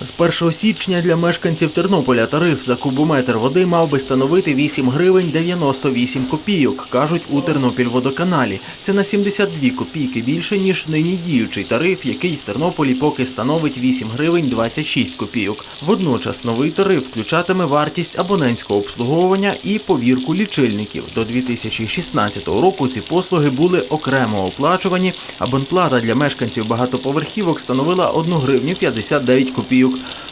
З 1 січня для мешканців Тернополя тариф за кубометр води мав би становити 8 гривень 98 копійок, кажуть у Тернопільводоканалі. Це на 72 копійки більше, ніж нині діючий тариф, який в Тернополі поки становить 8 гривень 26 копійок. Водночас новий тариф включатиме вартість абонентського обслуговування і повірку лічильників. До 2016 року ці послуги були окремо оплачувані. Абонплата для мешканців багатоповерхівок становила 1 гривню 59 копійок.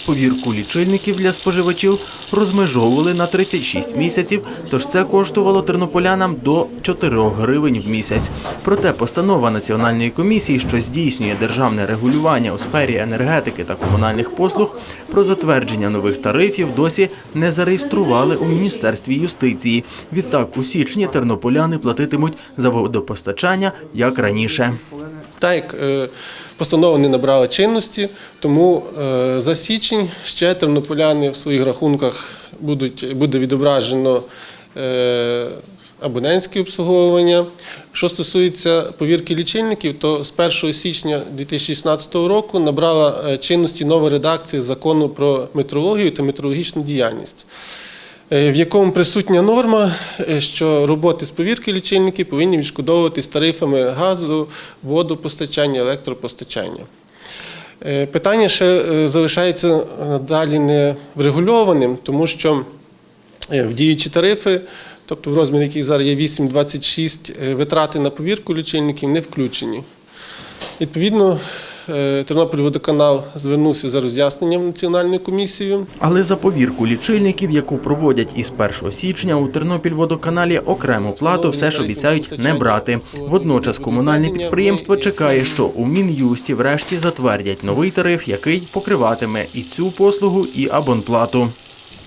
Повірку лічильників для споживачів розмежовували на 36 місяців, тож це коштувало тернополянам до 4 гривень в місяць. Проте постанова Національної комісії, що здійснює державне регулювання у сфері енергетики та комунальних послуг, про затвердження нових тарифів досі не зареєстрували у Міністерстві юстиції. Відтак у січні тернополяни платитимуть за водопостачання як раніше. Так як е, постанова не набрала чинності, тому е, за січень ще тернополяни в своїх рахунках будуть, буде відображено е, абонентське обслуговування. Що стосується повірки лічильників, то з 1 січня 2016 року набрала чинності нова редакція закону про метрологію та метрологічну діяльність. Е, В якому присутня норма, е, що роботи з повірки лічильників повинні відшкодовуватись тарифами газу, водопостачання, електропостачання. Е, Питання ще залишається далі не врегульованим, тому що в діючі тарифи, тобто в розмірі яких зараз є 8,26, е, витрати на повірку лічильників не включені. Відповідно, Тернопільводоканал звернувся за роз'ясненням національною комісією. Але за повірку лічильників, яку проводять із 1 січня, у Тернопільводоканалі окрему плату все ж обіцяють не брати. Водночас комунальне підприємство чекає, що у Мін'юсті врешті затвердять новий тариф, який покриватиме і цю послугу, і абонплату.